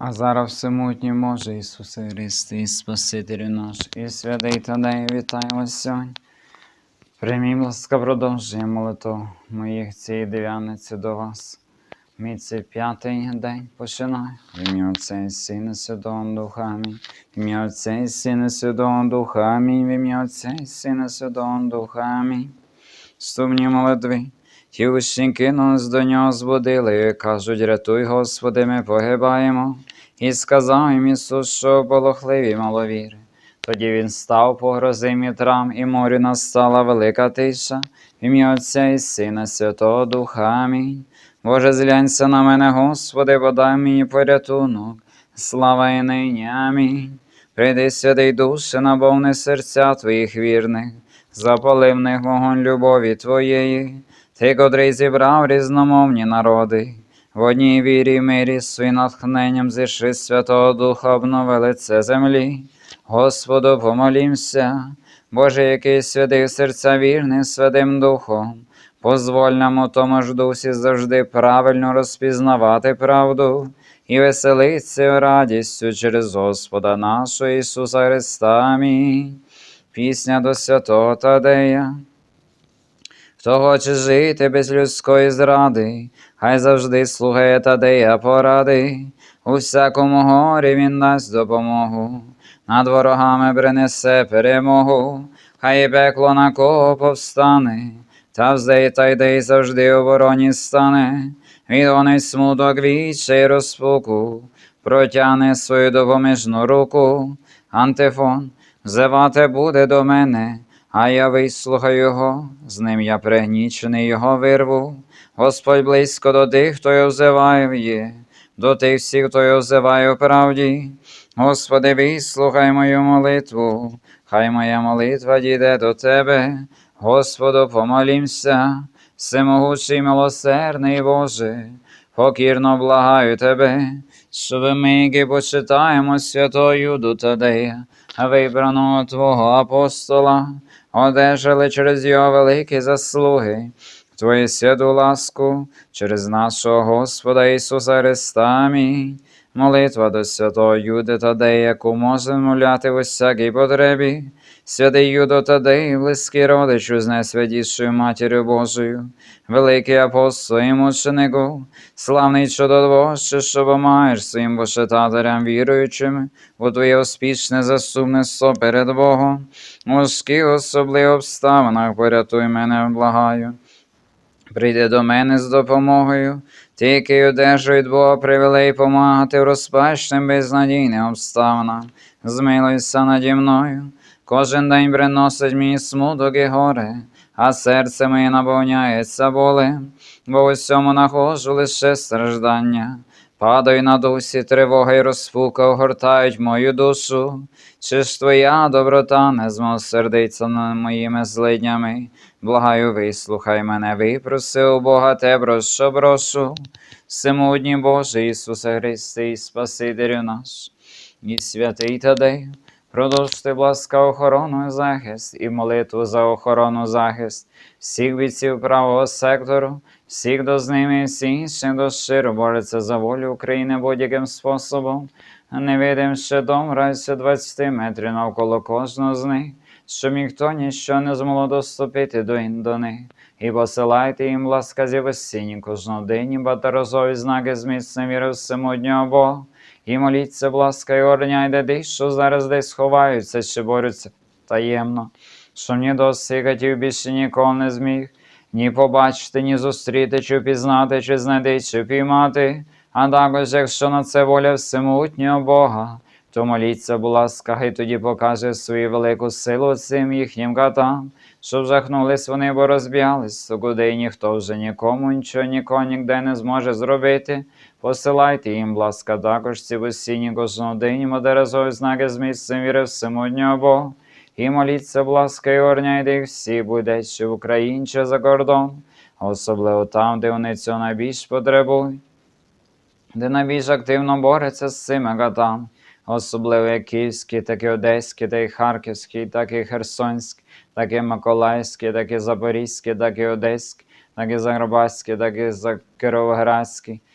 А зараз всемутній може Ісусе Христе, і Спасителю наш, і святий Тадей, вітаю вас сьогодні. Приймій, ласка, продовжує молитву моїх цієї дев'яниці до вас. Мій цей п'ятий день починаю. В ім'я Отця і Сина Святого Духа Амінь. В ім'я Отця і Сина Святого Духа Амінь. В ім'я Отця і Сина Святого Духа Амінь. Стумні молитви. Ті учники нас до нього збудили, кажуть, рятуй, Господи, ми погибаємо. І сказав їм Ісус, що полохливі маловіри. Тоді він став, погрозив мітрам, і морю настала велика тиша, в ім'я Отця і Сина Святого Духа. Амінь. Боже, зглянься на мене, Господи, подай мені порятунок. Слава і нині. Амінь. Прийди, святий Душе, наповни серця Твоїх вірних, запали в них вогонь любові Твоєї. Ти, котрий зібрав різномовні народи, в одній вірі й мирі своїм натхненням зійшли Святого Духа обновили це землі. Господу помолімся, Боже, який святий серця вірних Святим Духом, позволь нам у тому ж дусі завжди правильно розпізнавати правду і веселитися радістю через Господа нашого Ісуса Христа. Амінь. Пісня до святого Тадея. Хто хоче жити без людської зради, хай завжди слухає Тадея поради, у всякому горі він дасть допомогу, над ворогами принесе перемогу, хай пекло на кого повстане, та вздей та йде завжди у вороні стане, відгонить смуток віче й розпуку, протягне свою допоміжну руку, антифон, взивати буде до мене. А я вислухаю його, з ним я пригнічений його вирву. Господь близько до тих, хто його взиває є, до тих всіх, хто його взиває в правді. Господи, вислухай мою молитву, хай моя молитва дійде до Тебе, Господу, помолімся, всемогучий милосердний Боже, покірно благаю Тебе, щоб ми, які почитаємо святою до Тадея, вибраного Твого апостола, одержали через його великі заслуги, Твою святу ласку через нашого Господа Ісуса Христа. Амінь. Молитва до святого Юди та деяку можемо моляти в усякій потребі. Святий Юдо Тадей, близький родичу з найсвятішою Матір'ю Божою, великий апостол і мученику, славний чудотворче, що помаєш своїм почитателям віруючим, у твоє успішне заступництво перед Богом, у важких особливих обставинах порятуй мене, благаю. Прийди до мене з допомогою, який одержує Бога привілей помагати в розпачним безнадійним обставинам, змилуйся наді мною. Кожен день приносить мені смуток і горе, а серце моє наповняється болем, бо в усьому нахожу лише страждання. Падаю на дусі, тривога й розпука огортають мою душу. Чи ж твоя доброта не змилосердиться над моїми злиднями? Благаю, вислухай мене, випроси у Бога те, про що прошу. Всемудній Боже Ісусе Христе, і Спасителю наш, і святий Тадею, продовжте ласка охорону захист і молитву за охорону захист всіх бійців правого сектору, всіх до з ними і всіх інших до щиро бореться за волю України будь-яким способом, невидим щитом райся 20 метрів навколо кожного з них, щоб ніхто ніщо не змогло доступити до, до. І посилайте їм ласка осінні кожного день, батарозові знаки зміцнення віри всемоднього Бога. І моліться, ласка, і орняйте тих, що зараз десь ховаються, що борються таємно, що ні досягатів більше ніколи не зміг, ні побачити, ні зустріти, чи впізнати, чи знайти, чи впіймати, а також, якщо на це воля всемогутнього Бога, то моліться, будь ласка, хай тоді покаже свою велику силу цим їхнім катам, щоб жахнулись вони, бо розбіглись, то куди ніхто вже нікому нічого нікого ніде не зможе зробити. Посилайте їм, ласка, також ці осінні кожного день модеризові знаки з місцем віри всемогутнього Бога. І моліться, будь ласка, і орняйте їх всі, буде, що в Україні чи за кордон, особливо там, де вони цього найбільш потребують, де найбільш активно бореться з цими катами, особливо як Київський, так і Одеський, так і Харківський, так і Херсонський, так і Миколаївський, так і Запорізький, так і Одеський, так і Закарпатський, так і. М,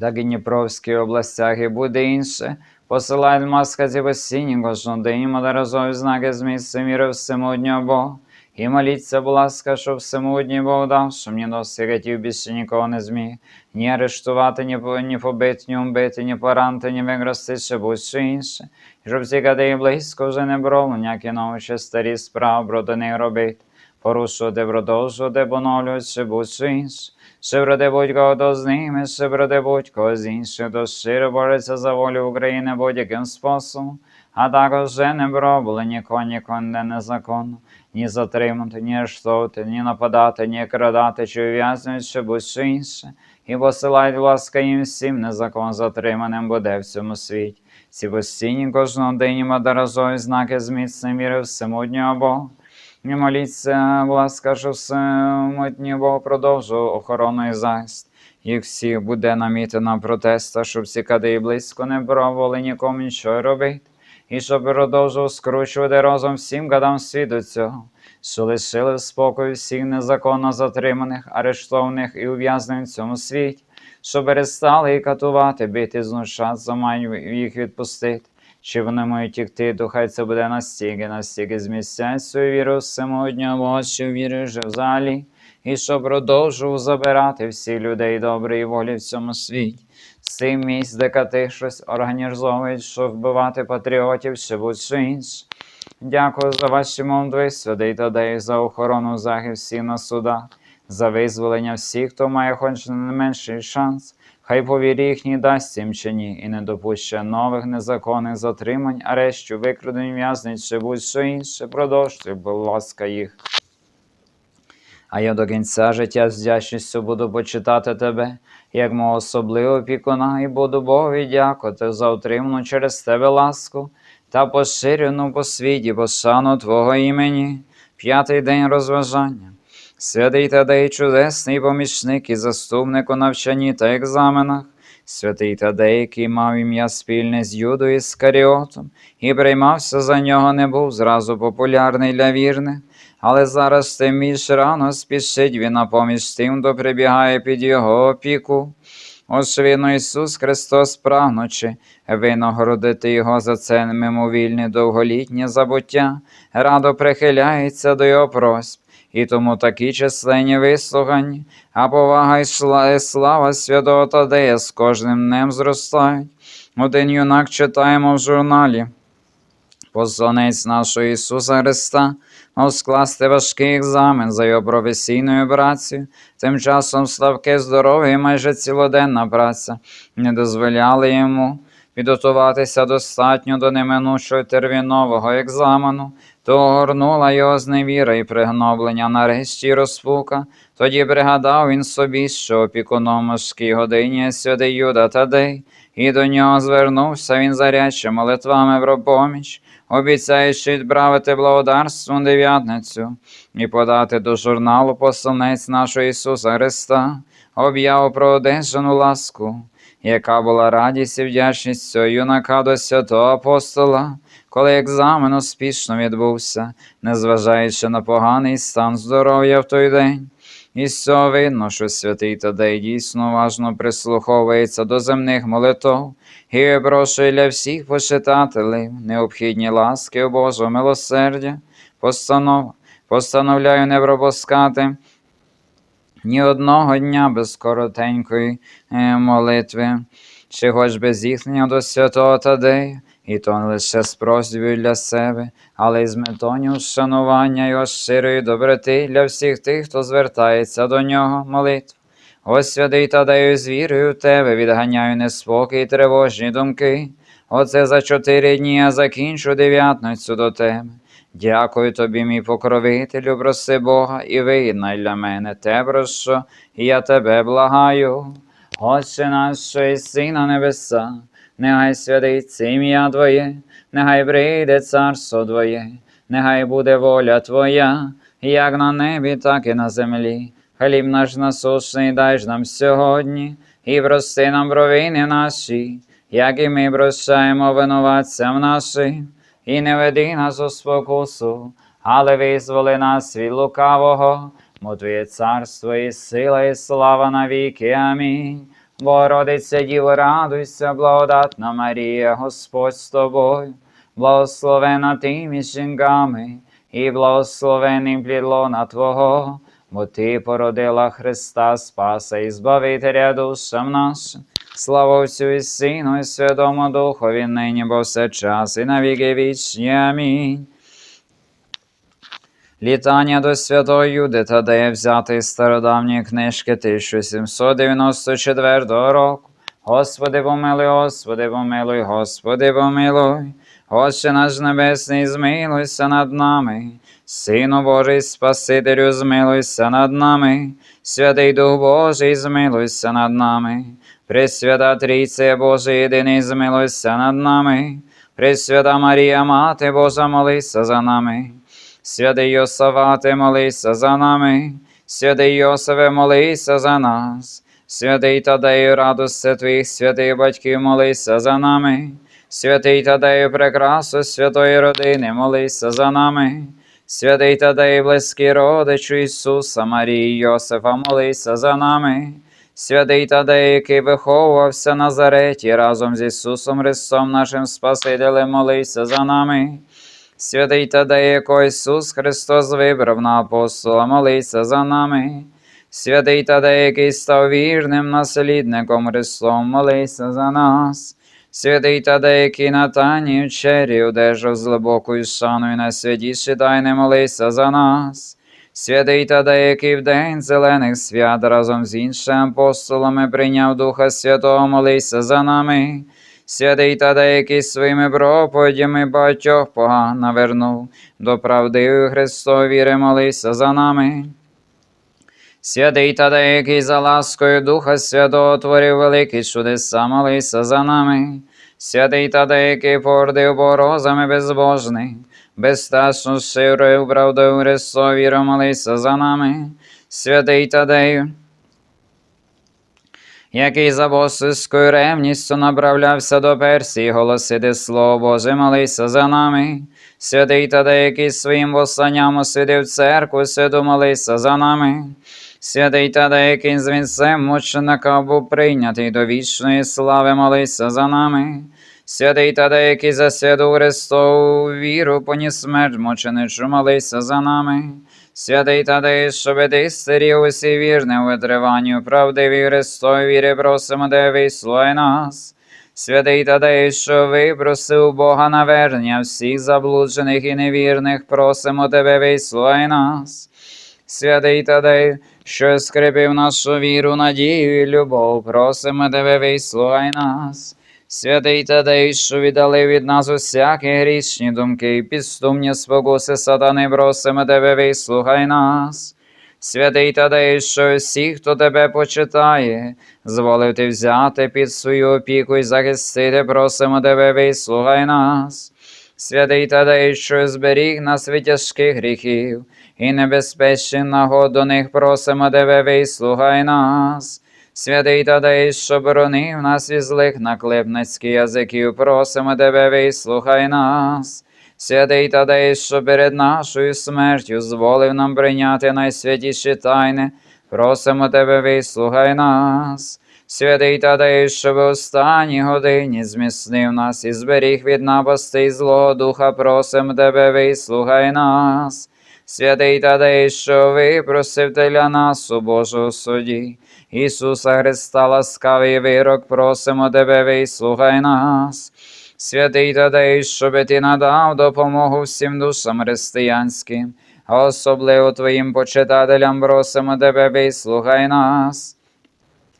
так і Дніпровській областях, і буде інше. Посилай масказів осінні кожну день, модеразові знаки з місця міри всемуднього Бога. І моліться, будь ласка, щоб всемудній Бог дав, що мені досі гатів більше нікого не зміг. Ні арештувати, ні, ні побити, ні убити, ні поранити, ні вигрости, чи будь-що інше. І щоб ці кади близько вже не брало, ніякі нові старі справи проти них робити. Порушувати, продовжувати, поновлювати, чи будь-що інше. Ще вроде будь-кого то з ними, ще вроде будь-кого з інших, то щиро бореться за волю України будь-яким способом. А також не пробували нікого, нікого не незаконно, ні затримати, ні арештовувати, ні нападати, ні крадати, чи ув'язнювати, чи будь-що інше. І посилають, ласка, їм всім незаконно затриманим буде в цьому світі. Ці постійні кожного день мадоразові знаки зміцнення віри всемуднього Бога. І моліться, ласка, що всемутній Бог продовжував охорону і захист. Їх всіх буде намітена протеста, щоб всі кади близько не пробували нікому нічого робити. І щоб продовжував скручувати разом всім гадам світу цього, що лишили в спокою всіх незаконно затриманих, арештованих і ув'язнених в цьому світі, що перестали і катувати, бити, знущатися, мають їх відпустити. Чи вони мають тікти, то хай це буде настільки, настільки змістять свою віру всемоднього Бога, що віри вже взагалі, і що продовжував забирати всіх людей доброї волі в цьому світі. З цих місць, де кати щось організовують, щоб вбивати патріотів, чи будь-що інше. Дякую за ваші молитви, святий Тадей, за охорону захист всіх на судах, за визволення всіх, хто має хоч не менший шанс. Хай по вірі дасть їм чи ні, і не допуще нових незаконних затримань, арештів, викрадень в'язниць чи будь-що інше. Продовжуйте, будь ласка, їх. А я до кінця життя з вдячністю буду почитати тебе, як мого особливого опікуна, і буду Богові дякувати за отриману через тебе ласку та поширену по світі пошану Твого імені. П'ятий день розважання. Святий Тадей чудесний помічник і заступник у навчанні та екзаменах. Святий Тадей, який мав ім'я спільне з Юдою Іскаріотом, і приймався за нього, не був зразу популярний для вірних, але зараз тим більш рано спішить він на поміж тим, хто прибігає під його опіку. Очевидно, Ісус Христос, прагнучи винагородити Його за це мимовільне довголітнє забуття, радо прихиляється до Його просьб, і тому такі численні вислухання, а повага і слава святого Тадея з кожним днем зростають. Один юнак читаємо в журналі. Посланець нашого Ісуса Христа мав скласти важкий екзамен за його професійною працею. Тим часом слабке здоров'я і майже цілоденна праця не дозволяли йому підготуватися достатньо до неминучого термінового екзамену, то огорнула його зневіра і пригноблення нарешті й розпука. Тоді пригадав він собі, що опікуном годині святий Юда Тадей, і до нього звернувся він заряче молитвами про поміч, обіцяючи відправити благодарству дев'ятницю і подати до журналу посланець нашого Ісуса Христа, об'яву про одержану ласку, яка була радість і вдячність цього юнака до святого апостола, коли екзамен успішно відбувся, незважаючи на поганий стан здоров'я в той день. І з цього видно, що святий Тадей дійсно уважно прислуховується до земних молитов і випрошує для всіх почитателів необхідні ласки у Божого милосердя, постанов, постановляю не пропускати ні одного дня без коротенької е, молитви, чи хоч без зіткнення до святого Тадея, і то не лише з просьбою для себе, але й з метою вшанування його щирої доброти для всіх тих, хто звертається до нього молитв. Ось святий Тадею з вірою тебе відганяю неспокій і тривожні думки. Оце за чотири дні я закінчу дев'ятницю до тебе. Дякую тобі, мій покровителю, проси Бога, і виєднай для мене те, про що я тебе благаю. Отче наш, що єси на небеса, нехай святиться ім'я Твоє, нехай прийде царство Твоє, нехай буде воля Твоя, як на небі, так і на землі. Хліб наш насущний дай нам сьогодні, і прости нам провини наші, як і ми прощаємо винуватцям нашим, і не веди нас у спокусу, але визволи нас від лукавого, бо Твоє царство і сила, і слава навіки. Амінь. Богородиця Діво, радуйся, благодатна Марія, Господь з тобою, благословена ти між жінками, і благословений плід лона Твого, бо Ти породила Христа Спаса і Збавителя душам нашим. Слава Отцю і Сину, і Святому Духові, нині, бо все час, і на віки вічні. Амінь. Літання до святої Юди Тадея взяти з стародавньої книжки 1794 року. Господи помилуй, Господи помилуй, Господи помилуй. Отче наш небесний, змилуйся над нами. Сину Божий, Спасителю, змилуйся над нами. Святий Дух Божий, змилуйся над нами. Пресвята Трійця Божа, єдиний, змилуйся над нами. Пресвята Марія, Мати Божа, молися за нами. Святий Йосавате, молися за нами, святий Йосаве, молися за нас, святий Тадею, радости твоїх святих батьків, молися за нами, святий Тадею, прекрасу святої родини, молися за нами, святий Тадею, близький родичу Ісуса, Марії, Йосифа, молися за нами, святий Тадею, який виховувався на разом з Ісусом Христом, нашим Спасителем, молися за нами. Святий Тадей, якого Ісус Христос вибрав на апостола, молися за нами. Святий Тадей, який став вірним наслідником Христом, молися за нас. Святий Тадей, який на тані вечері одержав з глибокою шаною на святіші тайни, молися за нас. Святий Тадей, який в день зелених свят разом з іншими апостолами прийняв Духа Святого, молися за нами. Святий Тадей, який своїми проповідями багатьох поган навернув, до правдивої Христової віри молися за нами. Святий Тадей, який за ласкою Духа Святого творив великі чудеса, молися за нами. Святий Тадей, який породив порозами безбожних, безстрашно широю правдою Христову віру, молися за нами. Святий Тадею, який за босискою ревністю направлявся до Персії, голосити Слово Боже, молися за нами. Святий Тадей, який своїм посланням освятив церкву, святу молися за нами. Святий Тадей, який з вінцем мученика був прийнятий до вічної слави, молися за нами. Святий Тадей, який за святу Христову віру поніс смерть мученичу, молися за нами. Святий Тадей, щоб ти старів усі вірне витриванню правдиві Христові віри, просимо де вислухай нас. Святий Тадей, що випросив Бога навернення всіх заблуджених і невірних, просимо тебе, вислухай нас. Святий Тадей, що скріпив нашу віру, надію і любов, просимо тебе, вислухай нас. Святий Тадей, що віддали від нас усякі грішні думки і підступні спокуси сатани, просимо тебе, вислухай нас. Святий Тадей, що всі, хто тебе почитає, зволив ти взяти під свою опіку і захистити, просимо тебе, вислухай нас. Святий Тадей, що зберіг нас від тяжких гріхів і небезпечних нагод до них просимо тебе, вислухай нас. Святий Тадей, що боронив нас від злих наклепницьких язиків, просимо тебе, вислухай нас. Святий Тадей, що перед нашою смертю зволив нам прийняти найсвятіші тайни, просимо тебе, вислухай нас. Святий Тадей, що в останній годині зміцнив нас і зберіг від напасти і злого духа, просимо тебе, вислухай нас. Святий Тадей, що випросив ти для нас у Божому суді. Ісуса Христа, ласкавий вирок, просимо тебе, вислухай нас. Святий Тадей, щоби ти надав допомогу всім душам християнським, особливо твоїм почитателям просимо тебе, вислухай нас.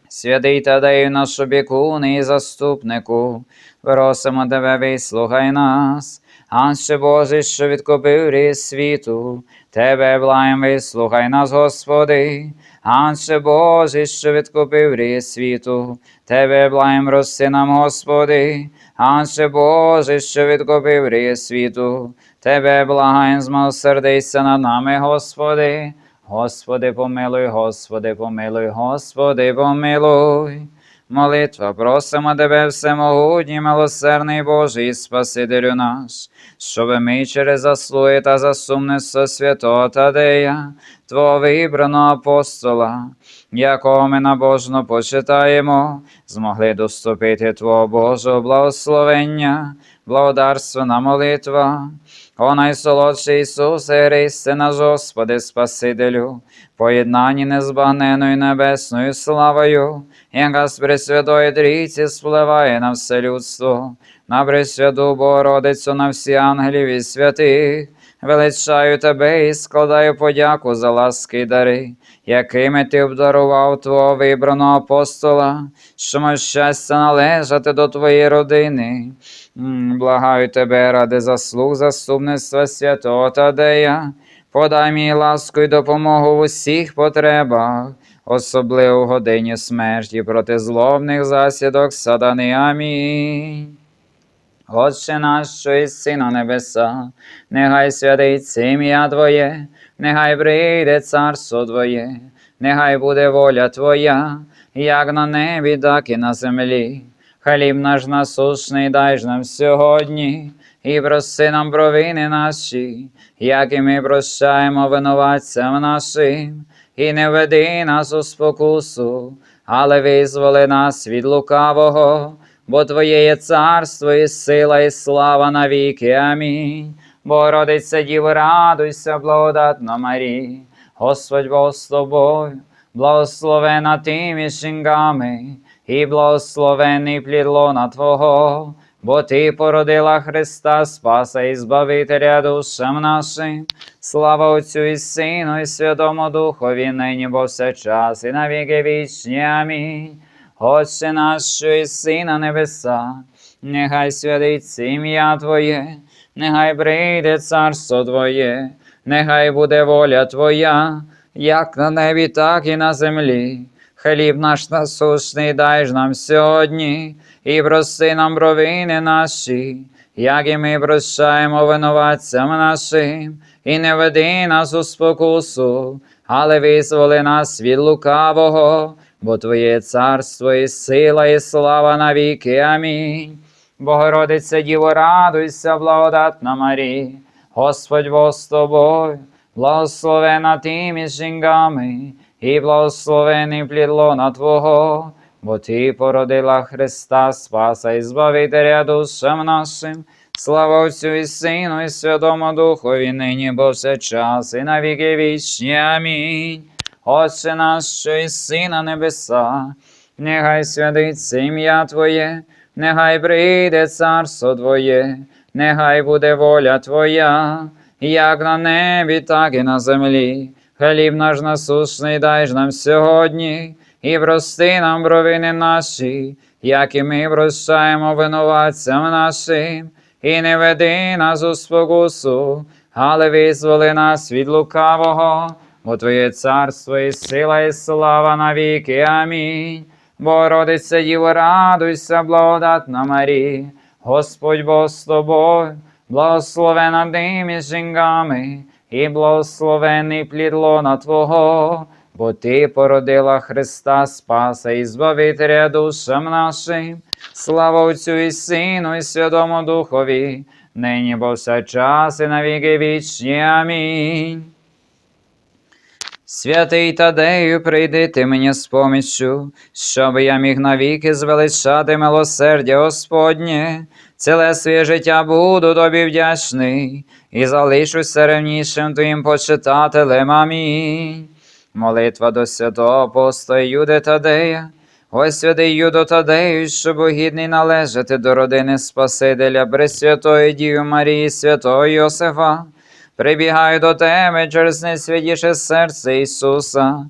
Святий Тадею, наш опікун і заступнику, просимо тебе, вислухай нас. Анше Боже, що відкупив різ світу, Тебе благаєм вислухай нас, Господи, Анше Боже, що відкупив різ світу, Тебе благаєм рости нам, Господи, Анше Боже, що відкупив різ світу, Тебе благаєм змилосердися над нами, Господи. Господи, помилуй, Господи, помилуй, Господи, помилуй. молитва, просимо тебе, всемогутній, милосердний Боже і Спасителю наш, щоб ми через заслуги та засумництво святого Тадея, Твого вибраного апостола, якого ми набожно почитаємо, змогли доступити Твого Божого благословення, благодарственна молитва. О найсолодший Ісусе Христе наш Господи Спасителю, поєднанні незбагненою небесною славою, яка з Пресвятої Трійці спливає на все людство, на Пресвяту Богородицю, на всі ангелів і святих, величаю Тебе і складаю подяку за ласки й дари, якими Ти обдарував Твого вибраного апостола, що мав щастя належати до Твоєї родини. Благаю тебе ради заслуг заступництва святого Тадея, подай мені ласку і допомогу в усіх потребах, особливо в годині смерті проти зловних засідок сатани. Амінь. Отче наш, що єси на небеса, нехай святиться ім'я Твоє, нехай прийде царство Твоє, нехай буде воля Твоя, як на небі, так і на землі. Хліб наш насушний дай ж нам сьогодні, і прости нам провини наші, як і ми прощаємо винуватцям нашим, і не веди нас у спокусу, але визволи нас від лукавого, бо Твоє є царство, і сила, і слава навіки. Амінь. Богородиця Діво, радуйся, благодатна Марія, Господь Бог з тобою, благословена ти між і благословений плід лона Твого, бо Ти породила Христа, Спаса і Збавителя душам нашим. Слава Отцю і Сину, і Святому Духові, нині повсякчас, і на віки вічні. Амінь. Отче наш, що на небеса, нехай святиться ім'я Твоє, нехай прийде царство Твоє, нехай буде воля Твоя, як на небі, так і на землі. Хліб наш насущний дай ж нам сьогодні, і прости нам провини наші, як і ми прощаємо винуватцям нашим, і не веди нас у спокусу, але визволи нас від лукавого, бо Твоє царство і сила, і слава навіки. Амінь. Богородиця Діво, радуйся, благодатна Марія, Господь Бог з тобою, благословена ти між жінками, і благословений плід лона Твого, бо Ти породила Христа, Спаса і Збавителя душам нашим. Слава Отцю і Сину, і Святому Духові, нині повсякчас, і на віки вічні. Амінь. Отче наш, що єси на небеса, нехай святиться ім'я Твоє, нехай прийде царство Твоє, нехай буде воля Твоя, як на небі, так і на землі. Хліб наш насушний дай ж нам сьогодні, і прости нам провини наші, як і ми прощаємо винуватцям нашим, і не веди нас у спокусу, але визволи нас від лукавого, бо Твоє царство і сила, і слава навіки. Амінь. Богородиця Діво, радуйся, благодатна Марія, Господь Бог з тобою, благословена ти між жінками, і благословений плід лона Твого, бо Ти породила Христа, Спаса і Збавителя душам нашим. Слава Отцю і Сину, і Святому Духові, нині повсякчас і на віки вічні. Амінь. Святий Тадею, прийди ти мені з поміччю, щоб я міг навіки звеличати милосердя Господнє, ціле своє життя буду тобі вдячний і залишуся ревнішим твоїм почитателем. Амінь. Молитва до святого апостола Юди Тадея. Ось святий Юдо Тадею, щоб гідний належати до родини Спасителя Пресвятої Діви Марії, святого Йосифа. Прибігаю до тебе через найсвятіше серце Ісуса.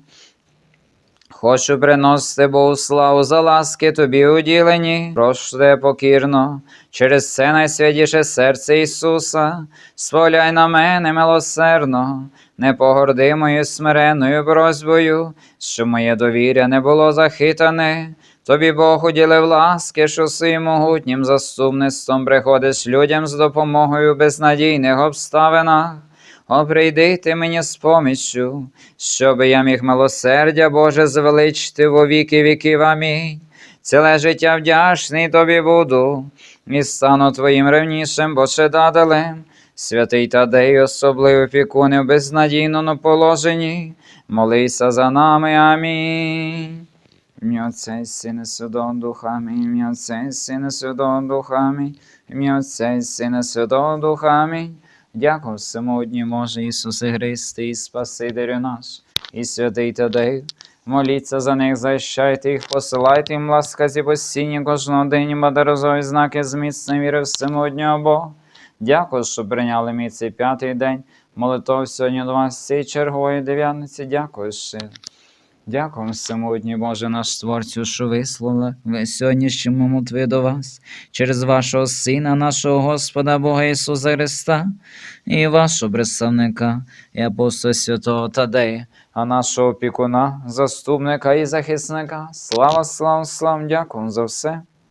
Хочу приносити Богу славу за ласки тобі уділені, прошу тебе покірно, через це найсвятіше серце Ісуса, сповляй на мене милосердно, не погорди смиренною просьбою, що моє довіря не було захитане. Тобі Бог уділив ласки, що своїм могутнім заступництвом приходиш людям з допомогою в безнадійних обставинах. О, прийди ти мені з поміччю, щоб я міг милосердя Боже звеличити во віки віків. Амінь. ціле життя вдячний тобі буду, і стану твоїм ревнішим бочедателем. Святий Тадей, особливо опікуни в безнадійному положенні, молися за нами. Амінь. Ім'я Отця і Сина Святого Духа, Амінь. Ім'я Отця і Сина Святого Духа, Амінь. Ім'я Отця і Сина Святого Духа, Амінь. Дякую всемогутній може Ісусе Христе і Спасителю наш, і святий Тадей. Моліться за них, защайте їх, посилайте їм ласкаві постійні кожного день, бадарозові знаки зміцнення віри всемогутнього Бога. Дякую, що прийняли мій цей п'ятий день. Молитов сьогодні до вас цієї чергової дев'ятниці. Дякую щиро. Дякую всемогутній Боже наш Творцю, що вислали ви сьогоднішню молитви до вас через вашого Сина, нашого Господа Бога Ісуса Христа, і вашого представника, і апостола святого Тадея, а нашого опікуна, заступника і захисника. Слава, слава, слава, дякую за все.